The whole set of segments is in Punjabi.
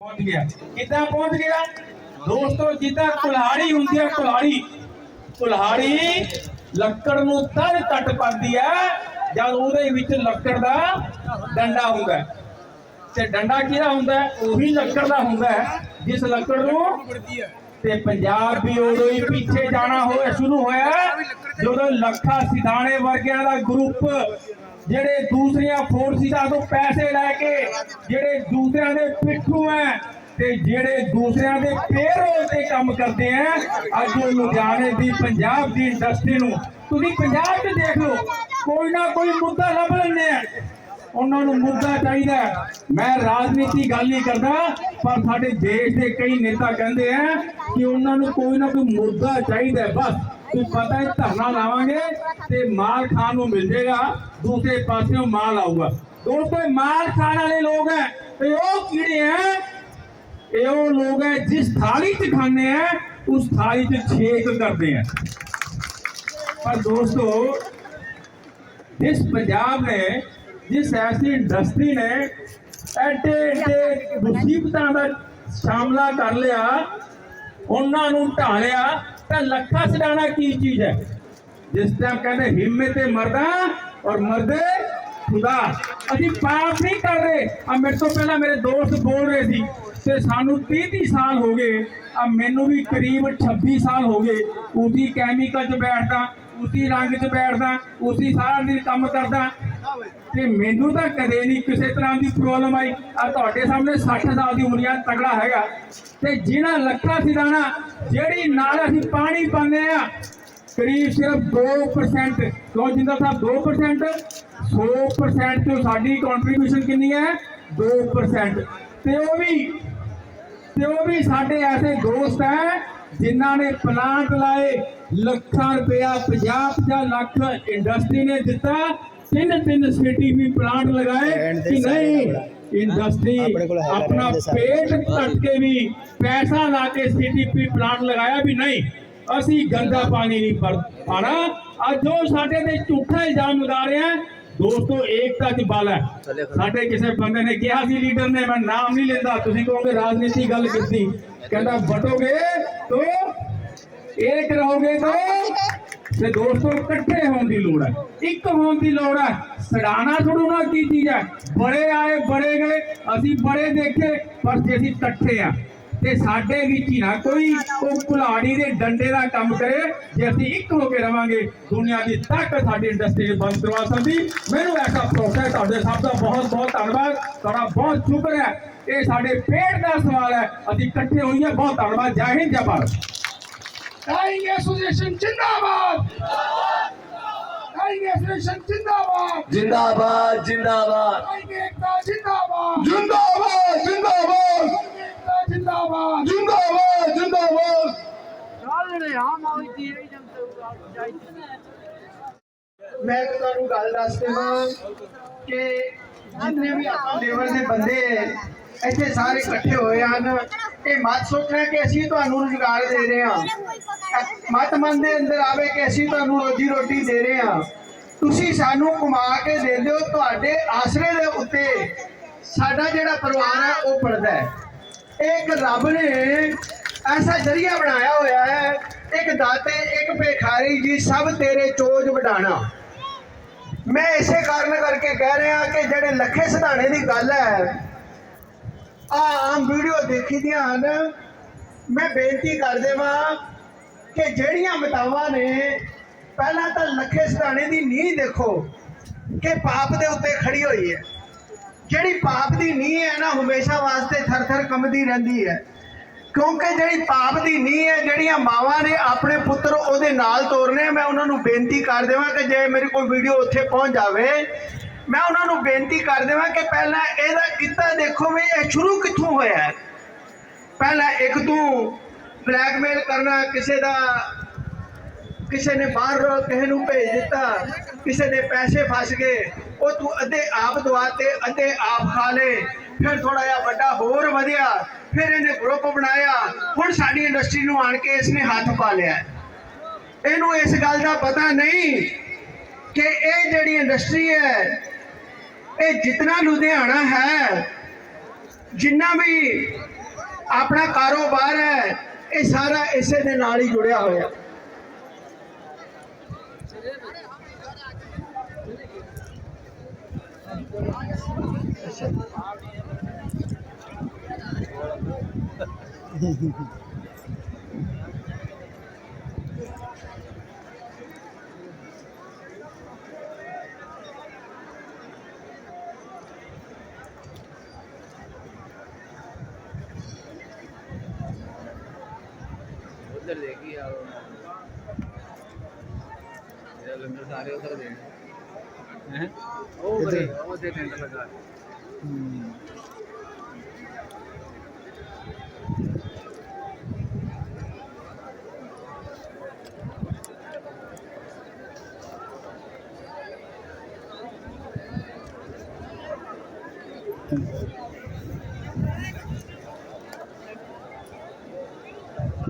ਪਹੁੰਚ ਗਿਆ। ਕਿੱਦਾਂ ਪਹੁੰਚ ਗਿਆ? ਦੋਸਤੋ, ਜਿੱਦਾਂ ਕੁਲਹਾੜੀ ਹੁੰਦੀ ਹੈ ਕੁਲਹਾੜੀ। ਕੁਲਹਾੜੀ ਲੱਕੜ ਨੂੰ ਤਦ ਕੱਟ ਪਾਉਂਦੀ ਹੈ ਜਦ ਉਹਦੇ ਵਿੱਚ ਲੱਕੜ ਦਾ ਡੰਡਾ ਹੁੰਦਾ ਤੇ ਡੰਡਾ ਕਿਹਦਾ ਹੁੰਦਾ ਹੈ? ਉਹੀ ਲੱਕੜ ਦਾ ਹੁੰਦਾ ਜਿਸ ਲੱਕੜ ਨੂੰ ਤੇ ਪੰਜਾਬ ਵੀ ਉਦੋਂ ਹੀ ਪਿੱਛੇ ਜਾਣਾ ਹੋਇਆ, ਸ਼ੁਰੂ ਹੋਇਆ, ਜਦੋਂ ਲੱਖਾ ਸਿਧਾਣੇ ਵਰਗਿਆਂ ਦਾ ਗਰੁੱਪ ਜਿਹੜੇ ਦੂਸਰੀਆਂ ਫੋਰਸਿਸਾਂ ਤੋਂ ਪੈਸੇ ਲੈ ਕੇ ਜਿਹੜੇ ਦੂਸਰਿਆਂ ਦੇ ਪਿੱਠੂ ਐ ਤੇ ਜਿਹੜੇ ਦੂਸਰਿਆਂ ਦੇ ਪੇਰੋਲ ਤੇ ਕੰਮ ਕਰਦੇ ਐ, ਅੱਜ ਲੁਧਿਆਣੇ ਦੀ ਪੰਜਾਬ ਦੀ ਇੰਡਸਟਰੀ ਨੂੰ ਤੁਸੀਂ ਪੰਜਾਬ 'ਚ ਦੇਖ ਲਓ, ਕੋਈ ਨਾ ਕੋਈ ਮੁੱਦਾ ਲੱਭ ਲੈਂਦੇ ਆ ਉਹਨਾਂ ਨੂੰ ਮੁੱਦਾ ਚਾਹੀਦਾ ਮੈਂ ਰਾਜਨੀਤੀ ਗੱਲ ਨਹੀਂ ਕਰਦਾ, ਪਰ ਸਾਡੇ ਦੇਸ਼ ਦੇ ਕਈ ਨੇਤਾ ਕਹਿੰਦੇ ਆ ਕਿ ਉਹਨਾਂ ਨੂੰ ਕੋਈ ਨਾ ਕੋਈ ਮੁੱਦਾ ਚਾਹੀਦਾ ਬਸ। ਕੋਈ ਪਤਾ ਹੈ ਧਰਨਾ ਲਾਵਾਂਗੇ ਤੇ ਮਾਲ ਖਾਣ ਨੂੰ ਮਿਲ ਜਾਏਗਾ, ਦੂਸਰੇ ਪਾਸਿਓਂ ਮਾਲ ਆਊਗਾ। ਦੋਸਤੋ ਮਾਲ ਖਾਣ ਵਾਲੇ ਲੋਕ ਹੈ ਤੇ ਉਹ ਕੀੜੇ ਹੈ? ਇਹ ਉਹ ਲੋਕ ਹੈ ਜਿਸ ਥਾਲੀ 'ਚ ਖਾਂਦੇ ਹੈ, ਉਸ ਥਾਲੀ 'ਚ ਛੇਕ ਕਰਦੇ ਹੈ। ਪਰ ਦੋਸਤੋ, ਜਿਸ ਪੰਜਾਬ ਨੇ, ਜਿਸ ਐਸੀ ਇੰਡਸਟਰੀ ਨੇ, ਐਡੇ ਐਡੇ ਮੁਸੀਬਤਾਂ ਦਾ ਸਾਹਮਣਾ ਕਰ ਲਿਆ, ਉਹਨਾਂ ਨੂੰ ਢਾਲਿਆ ਤਾਂ ਲੱਖਾ ਸਡਾਣਾ ਕੀ ਚੀਜ਼ ਹੈ? ਜਿਸ ਟਾਈਮ ਕਹਿੰਦੇ ਹਿੰਮਤ ਤੇ ਮਰਦਾ ਔਰ ਮਰਦੇ ਖੁਦਾ। ਅਸੀਂ ਪਾਪ ਨਹੀਂ ਕਰ ਰਹੇ ਆ ਮੇਰੇ ਤੋਂ ਪਹਿਲਾਂ ਮੇਰੇ ਦੋਸਤ ਬੋਲ ਰਹੇ ਸੀ ਤੇ ਸਾਨੂੰ 30 30 ਸਾਲ ਹੋ ਗਏ। ਆ ਮੈਨੂੰ ਵੀ ਕਰੀਬ 26 ਸਾਲ ਹੋ ਗਏ। ਉसी ਕੈਮੀਕਲ 'ਚ ਬੈਠਦਾ। ਉसी ਰੰਗ 'ਚ ਬੈਠਦਾ ਉसी ਸਾਰਾ ਦਿਨ ਕੰਮ ਕਰਦਾ। ਤੇ ਮੈਨੂੰ ਤਾਂ ਕਦੇ ਨਹੀਂ ਕਿਸੇ ਤਰ੍ਹਾਂ ਦੀ ਪ੍ਰੋਬਲਮ ਆਈ। ਆ ਤੁਹਾਡੇ ਸਾਹਮਣੇ 60 ਸਾਲ ਦੀ ਉਮਰੀਆਂ ਤਗੜਾ ਹੈਗਾ। ਤੇ ਜਿਨ੍ਹਾਂ ਲੱਖਾਂ ਸਿਦਾਣਾ ਜਿਹੜੀ ਨਾਲ ਅਸੀਂ ਪਾਣੀ ਪਾਉਂਦੇ ਆ, ਕਰੀਬ ਸਿਰਫ 2% ਕਿਉਂ ਜਿੰਦਾ ਸਾਹਿਬ 2% 100% ਤੋਂ ਸਾਡੀ ਕੰਟਰੀਬਿਊਸ਼ਨ ਕਿੰਨੀ ਹੈ? 2% ਤੇ ਉਹ ਵੀ, ਤੇ ਉਹ ਵੀ ਸਾਡੇ ਐਸੇ ਦੋਸਤ ਹੈ ਜਿਨ੍ਹਾਂ ਨੇ ਪਲਾਂਟ ਲਾਏ ਲੱਖਾਂ ਰੁਪਇਆ 50 50 ਲੱਖ ਇੰਡਸਟਰੀ ਨੇ ਦਿੱਤਾ। ਤਿੰਨ ਤਿੰਨ ਸਿਟੀ ਵੀ ਪਲਾਂਟ ਲਗਾਏ ਕਿ ਨਹੀਂ ਇੰਡਸਟਰੀ ਆਪਣੇ ਪੇਟ ਕੱਟ ਕੇ ਵੀ ਪੈਸਾ ਲਾ ਕੇ ਸੀਟੀਪੀ ਪਲਾਂਟ ਲਗਾਇਆ ਵੀ ਨਹੀਂ। ਅਸੀਂ ਗੰਦਾ ਪਾਣੀ ਨਹੀਂ ਪਾਣਾ। ਅੱਜ ਜੋ ਸਾਡੇ ਤੇ ਝੂਠਾ ਇਲਜ਼ਾਮ ਲਗਾ ਰਹੇ ਦੋਸਤੋ ਏਕਤਾ ਚ ਬਲ ਹੈ। ਸਾਡੇ ਕਿਸੇ ਬੰਦੇ ਨੇ ਕਿਹਾ ਸੀ ਲੀਡਰ ਨੇ ਮੈਂ ਨਾਮ ਨਹੀਂ ਲੈਂਦਾ। ਤੁਸੀਂ ਕਹੋਗੇ ਰਾਜਨੀਤੀ ਗੱਲ ਕੀਤੀ। ਕਹਿੰਦਾ ਵਟੋਗੇ ਤੋ ਏਕ ਰਹੋਗੇ ਤੋ ਤੇ ਦੋਸਤੋ ਇਕੱਠੇ ਹੋਣ ਦੀ ਲੋੜ ਹੈ। ਇੱਕ ਹੋਣ ਦੀ ਲੋੜ ਹੈ। ਸੜਾਣਾ ਥੋੜੂ ਕੀ ਚੀਜ਼ ਹੈ ਬੜੇ ਆਏ ਬੜੇ ਗਏ। ਅਸੀਂ ਬੜੇ ਦੇਖੇ ਪਰ ਜੇ ਅਸੀਂ ਇਕੱਠੇ ਆ ਤੇ ਸਾਡੇ ਵਿੱਚ ਹੀ ਕੋਈ ਉਹ ਕੁਲਾੜੀ ਦੇ ਡੰਡੇ ਦਾ ਕੰਮ ਕਰੇ ਜੇ ਅਸੀਂ ਇੱਕ ਹੋ ਕੇ ਰਵਾਂਗੇ ਦੁਨੀਆ ਦੀ ਤਾਕਤ ਸਾਡੀ ਇੰਡਸਟਰੀ ਬੰਦ ਕਰਵਾ ਸਕਦੀ। ਮੈਨੂੰ ਐਸਾ ਪ੍ਰੋਸੈਸ ਤੁਹਾਡੇ ਸਭ ਦਾ ਬਹੁਤ ਬਹੁਤ ਧੰਨਵਾਦ। ਤੁਹਾਡਾ ਬਹੁਤ ਸ਼ੁਕਰ ਹੈ। ਇਹ ਸਾਡੇ ਪੇਟ ਦਾ ਸਵਾਲ ਹੈ। ਅਸੀਂ ਇਕੱਠੇ ਹੋਈਏ। ਬਹੁਤ ਧੰਨਵਾਦ। ਜੈ ਹਿੰਦ ਜੈ ਭਾਰਤ। ਟਾਈਮ ਐਸੋਸੀਏਸ਼ਨ ਜਿੰਦਾਬਾਦ। ਜਿੰਦਾਬਾਦ ਜਿੰਦਾਬਾਦ। ਜਿੰਦਾਬਾਦ ਜਿੰਦਾਬਾਦ। ਜਿੰਦਾਬਾਦ। ਮੈਂ ਤੁਹਾਨੂੰ ਗੱਲ ਦੱਸ ਦੇਵਾਂ ਕਿ ਜਿੰਨੇ ਵੀ ਆਪਾਂ ਲੇਵਲ ਦੇ ਬੰਦੇ ਇੱਥੇ ਸਾਰੇ ਇਕੱਠੇ ਹੋਏ ਹਨ ਇਹ ਮਤ ਸੋਚਣਾ ਕਿ ਅਸੀਂ ਤੁਹਾਨੂੰ ਰੁਜ਼ਗਾਰ ਦੇ ਰਹੇ ਹਾਂ। ਮਤ ਮਨ ਦੇ ਅੰਦਰ ਆਵੇ ਕਿ ਅਸੀਂ ਤੁਹਾਨੂੰ ਰੋਜੀ ਰੋਟੀ ਦੇ ਰਹੇ ਹਾਂ। ਤੁਸੀਂ ਸਾਨੂੰ ਕਮਾ ਕੇ ਦੇ ਦਿਓ ਤੁਹਾਡੇ ਆਸਰੇ ਦੇ ਉੱਤੇ। ਸਾਡਾ ਜਿਹੜਾ ਪਰਿਵਾਰ ਹੈ, ਉਹ ਪੜਦਾ ਹੈ। ਇਹ ਇੱਕ ਰੱਬ ਨੇ ਐਸਾ ਜਰੀਆ ਬਣਾਇਆ ਹੋਇਆ ਹੈ, ਇੱਕ ਦਾਤੇ, ਇੱਕ ਭੇਖਾਰੀ ਜੀ ਸਭ ਤੇਰੇ ਚੋਜ ਵਡਾਣਾ। ਮੈਂ ਇਸੇ ਕਾਰਨ ਕਰਕੇ ਕਹਿ ਰਿਹਾ ਕਿ ਜਿਹੜੇ ਲੱਖੇ ਸਿਧਾਣੇ ਦੀ ਗੱਲ ਹੈ ਆ ਆਮ ਵੀਡੀਓ ਦੇਖੀ ਦੀਆਂ ਹਨ। ਮੈਂ ਬੇਨਤੀ ਕਰ ਦੇਵਾਂ ਕਿ ਜਿਹੜੀਆਂ ਮਤਾਵਾਂ ਨੇ, ਪਹਿਲਾਂ ਤਾਂ ਲੱਖੇ ਸਿਧਾਣੇ ਦੀ ਨੀਂਹ ਦੇਖੋ ਕਿ ਪਾਪ ਦੇ ਉੱਤੇ ਖੜੀ ਹੋਈ ਹੈ। ਜਿਹੜੀ ਪਾਪ ਦੀ ਨੀਂਹ ਹੈ ਨਾ, ਹਮੇਸ਼ਾ ਵਾਸਤੇ ਥਰ-ਥਰ ਕੰਬਦੀ ਰਹਿੰਦੀ ਹੈ। ਕਿਉਂਕਿ ਜਿਹੜੀ ਪਾਪ ਦੀ ਨੀਂਹ ਹੈ, ਜਿਹੜੀਆਂ ਮਾਵਾਂ ਨੇ ਆਪਣੇ ਪੁੱਤਰ ਉਹਦੇ ਨਾਲ ਤੋਰਨੇ ਮੈਂ ਉਹਨਾਂ ਨੂੰ ਬੇਨਤੀ ਕਰ ਦੇਵਾਂ ਕਿ ਜੇ ਮੇਰੀ ਕੋਈ ਵੀਡੀਓ ਉੱਥੇ ਪਹੁੰਚ ਜਾਵੇ, ਮੈਂ ਉਹਨਾਂ ਨੂੰ ਬੇਨਤੀ ਕਰ ਦੇਵਾਂ ਕਿ ਪਹਿਲਾਂ ਇਹਦਾ ਕਿੱਤਾ ਦੇਖੋ ਵੀ ਇਹ ਸ਼ੁਰੂ ਕਿੱਥੋਂ ਹੋਇਆ ਹੈ। ਪਹਿਲਾਂ ਇੱਕ ਤੂੰ ਬਲੈਕਮੇਲ ਕਰਨਾ, ਕਿਸੇ ਦਾ, ਕਿਸੇ ਨੇ ਬਾਹਰ ਕਿਸੇ ਨੂੰ ਭੇਜ ਦਿੱਤਾ, ਕਿਸੇ ਦੇ ਪੈਸੇ ਫਸ ਗਏ, ਉਹ ਤੂੰ ਅੱਧੇ ਆਪ ਦਵਾ ਤੇ ਅੱਧੇ ਆਪ ਖਾ ਲੇ, ਫਿਰ ਥੋੜਾ ਜਿਹਾ ਵੱਡਾ ਹੋਰ ਵਧਿਆ ਫਿਰ ਇਹਨੇ ਗਰੁੱਪ ਬਣਾਇਆ। ਹੁਣ ਸਾਡੀ ਇੰਡਸਟਰੀ ਨੂੰ ਆਣ ਕੇ ਇਸਨੇ ਹੱਥ ਪਾ ਲਿਆ ਇਹਨੂੰ ਇਸ ਗੱਲ ਦਾ ਪਤਾ ਨਹੀਂ ਕਿ ਇਹ ਜਿਹੜੀ ਇੰਡਸਟਰੀ ਹੈ, ਇਹ ਜਿੰਨਾ ਲੁਧਿਆਣਾ ਹੈ, ਜਿੰਨਾ ਵੀ ਆਪਣਾ ਕਾਰੋਬਾਰ ਹੈ, ਇਹ ਸਾਰਾ ਇਸੇ ਦੇ ਨਾਲ ਹੀ ਜੁੜਿਆ ਹੋਇਆ उधर देखिए सारे उधर देखें। हैं? ओ वो देख लगा। हम्म।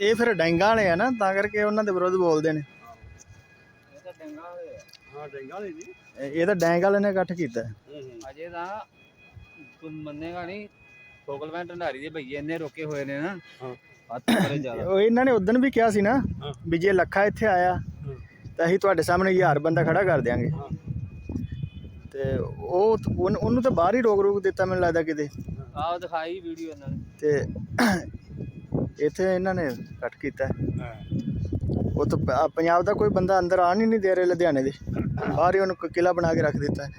ਇਹ ਫਿਰ ਡੈਂਗਾ ਵਾਲੇ ਆ ਨਾ ਤਾਂ ਕਰਕੇ ਉਹਨਾਂ ਦੇ ਵਿਰੁੱਧ ਬੋਲਦੇ ਨੇ। ਹਾਂ ਡੈਂਗਾ ਵਾਲੇ ਨਹੀਂ ਇਹ ਇਹ ਤਾਂ ਡੈਂਗ ਵਾਲੇ ਨੇ ਇਕੱਠ ਕੀਤਾ। ਹੈ। ਅਜੇ ਤਾਂ ਤੂੰ ਮੰਨੇਗਾ ਨਹੀਂ ਫੋਕਲਵੈਨ ਢੰਡਾਰੀ ਇਹਨਾਂ ਨੇ ਉਦੋਂ ਵੀ ਕਿਹਾ ਸੀ ਨਾ ਹਾਂ। ਜੇ ਲੱਖਾ ਇੱਥੇ ਆਇਆ ਤਾਂ ਅਸੀਂ ਤੁਹਾਡੇ ਸਾਹਮਣੇ 1000 ਬੰਦਾ ਖੜਾ ਕਰ ਦਿਆਂਗੇ। ਤੇ ਉਹ ਉਹਨੂੰ ਤਾਂ ਬਾਹਰ ਹੀ ਰੋਕ ਰੋਕ ਦਿੱਤਾ ਮੈਨੂੰ ਲੱਗਦਾ ਕਿਤੇ। ਆਹ ਦਿਖਾਈ ਵੀਡੀਓ ਇਹਨਾਂ ਨੇ। ਤੇ ਇੱਥੇ ਇਹਨਾਂ ਨੇ ਕੱਟ ਕੀਤਾ। ਹੈ। ਉਹ ਤਾਂ ਪ- ਆਹ ਪੰਜਾਬ ਦਾ ਕੋਈ ਬੰਦਾ ਅੰਦਰ ਆਣ ਹੀ ਨਹੀਂ ਦੇ ਰਿਹਾ ਲੁਧਿਆਣੇ ਦੇ। ਬਾਹਰ ਹੀ ਉਹਨੂੰ ਕ- ਕਿਲ੍ਹਾ ਬਣਾ ਕੇ ਰੱਖ ਦਿੱਤਾ। ਹੈ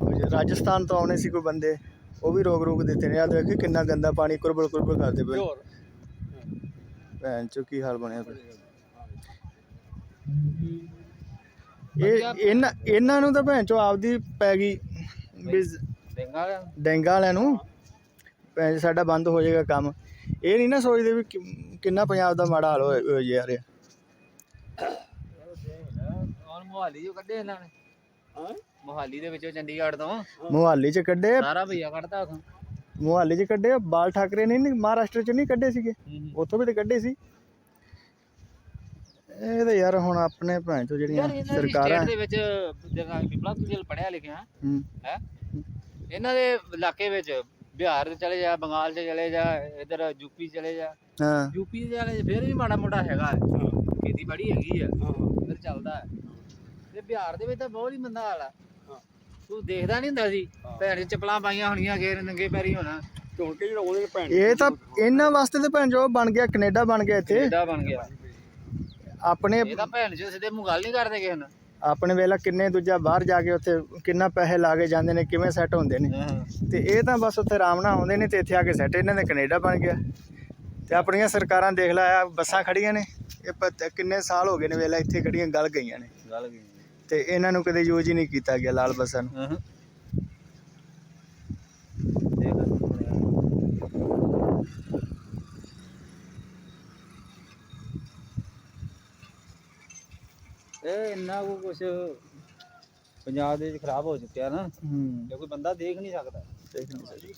ਉਹ ਜੇ ਰਾਜਸਥਾਨ ਤੋਂ ਆਉਣੇ ਸੀ ਕੋਈ ਬੰਦੇ ਉਹ ਵੀ ਰੋਕ ਰੋਕ ਦਿੱਤੇ ਨੇ। ਆ ਦੇਖੀ ਕਿੰਨਾ ਗੰਦਾ ਪਾਣੀ ਕੁਰਬਲ ਕੁਰਬਲ ਕਰਦੇ ਪਏ ਭੈਣ ਚੋ ਕੀ ਹਾਲ ਬਣਿਆ ਪਿਆ? ਇਹ ਇਹਨਾਂ ਇਹਨਾਂ ਨੂੰ ਤਾਂ ਭੈਣ ਚੋ ਆਪਦੀ ਪੈ ਗਈ ਵੀ ਡੰਗਾ ਡੈਂਗਾ ਵਾਲਿਆਂ ਨੂੰ। ਚੋ ਸਾਡਾ ਬੰਦ ਹੋ ਜਾਏਗਾ ਕੰਮ। ਇਹ ਨਹੀਂ ਨਾ ਸੋਚਦੇ ਵੀ ਕਿ- ਕਿੰਨਾ ਪੰਜਾਬ ਦਾ ਮਾੜਾ ਹਾਲ ਹੋਇਆ ਹੋਇਆ ਜਾ ਰਿਹਾ। ਔਰ ਮੁਹਾਲੀ ਜੋ ਕੱਢੇ ਇਹਨਾਂ ਨੇ। ਮੁਹਾਲੀ ਦੇ ਵਿੱਚੋਂ ਚੰਡੀਗੜ੍ਹ ਤੋਂ। ਮੁਹਾਲੀ ਚ ਕੱਢੇ। ਸਾਰਾ ਭਈਆ ਕੱਢਤਾ ਉਥੋਂ। ਮੁਹਾਲੀ ਚ ਕੱਢੇ। ਬਾਲ ਠਾਕਰੇ ਨੇ ਨਹੀਂ ਮਹਾਰਾਸ਼ਟਰ ਚ ਨਹੀਂ ਕੱਢੇ ਸੀਗੇ। ਉੱਥੋਂ ਵੀ ਤੇ ਕੱਢੇ ਸੀ। ਇਹ ਤਾਂ ਯਾਰ ਹੁਣ ਆਪਣੇ ਭੈਣ ਚੋ ਜਿਹੜੀਆਂ ਯਾਰ ਇਹਨਾਂ ਦੀ ਸਰਕਾਰਾਂ ਸਟੇਟ ਦੇ ਵਿੱਚ ਜਿਹੜਾ ਬਿਪਲਾ ਤੂੰ ਜਲ ਪੜਿਆ ਲਿਖਿਆ। ਹੂੰ, ਹੈ? ਇਹਨਾਂ ਦੇ ਇਲਾਕੇ ਵਿੱਚ ਬਿਹਾਰ ਚ ਚਲੇ ਜਾ ਬੰਗਾਲ ਚ ਚਲੇ ਜਾ ਇਧਰ ਯੂਪੀ ਚਲੇ ਜਾ। ਹਾਂ। ਯੂਪੀ ਦੇ ਵਾਲੇ ਫਿਰ ਵੀ ਮਾੜਾ ਮੋਟਾ ਹੈਗਾ ਖੇਤੀ ਬੜੀ ਹੈਗੀ ਆ। ਇਧਰ ਚੱਲਦਾ ਹੈ। ਤੇ ਬਿਹਾਰ ਦੇ ਵਿੱਚ ਤਾਂ ਬਹੁਤ ਹੀ ਮੰਦਾ ਹਾਲ ਆ। ਤੂੰ ਦੇਖਦਾ ਨਹੀਂ ਹੁੰਦਾ ਸੀ ਭੈਣ ਚੱਪਲਾਂ ਪਾਈਆਂ ਹੋਣੀਆਂ ਗੇਰ ਨੰਗੇ ਪੈਰੀ ਹੋਣਾ। ਇਹ ਤਾਂ ਇਹਨਾਂ ਵਾਸਤੇ ਤਾਂ ਭੈਣ ਚੋ ਬਣ ਗਿਆ ਕੈਨੇਡਾ ਬਣ ਗਿਆ ਇੱਥੇ। ਏਡਾ ਬਣ ਗਿਆ। ਆਪਣੇ ਇਹ ਤਾਂ ਭੈਣ ਚ ਸਿੱਧੇ ਮੂੰਹ ਗੱਲ ਨਹੀਂ ਕਰਦੇ ਕਿਸੇ ਨਾਲ ਆਪਣੇ ਵੇਲਾ ਕਿੰਨੇ ਦੂਜਾ ਬਾਹਰ ਜਾ ਕੇ ਉੱਥੇ ਕਿੰਨਾ ਪੈਸੇ ਲਾ ਕੇ ਜਾਂਦੇ ਨੇ ਕਿਵੇਂ ਸੈੱਟ ਹੁੰਦੇ ਨੇ। ਤੇ ਇਹ ਤਾਂ ਬਸ ਉੱਥੇ ਆਰਾਮ ਨਾਲ ਆਉਂਦੇ ਨੇ ਤੇ ਇੱਥੇ ਆ ਕੇ ਸੈੱਟ ਇਹਨਾਂ ਦੇ ਕੈਨੇਡਾ ਬਣ ਗਿਆ। ਤੇ ਆਪਣੀਆਂ ਸਰਕਾਰਾਂ ਦੇਖ ਲਾ ਆ ਬੱਸਾਂ ਖੜੀਆਂ ਨੇ। ਇਹ ਪਤਾ ਕਿੰਨੇ ਸਾਲ ਹੋ ਗਏ ਨੇ ਵੇਲਾ ਇੱਥੇ ਖੜੀਆਂ ਗਲ ਗਈਆਂ ਨੇ। ਗੱਲ ਕੀ ਤੇ ਇਹਨਾਂ ਨੂੰ ਕਦੇ ਯੂਜ਼ ਹੀ ਨਹੀਂ ਕੀਤਾ ਗਿਆ ਲਾਲ ਬੱਸਾਂ ਨੂੰ। ਇਹ ਇੰਨਾ ਕੋ ਕੁਛ ਪੰਜਾਬ ਦੇ ਵਿੱਚ ਖਰਾਬ ਹੋ ਚੁੱਕਿਆ ਨਾ ਹੂੰ। ਕੋਈ ਬੰਦਾ ਦੇਖ ਨਹੀਂ ਸਕਦਾ। ਦੇਖ ਨਹੀਂ ਸਕਦੇ।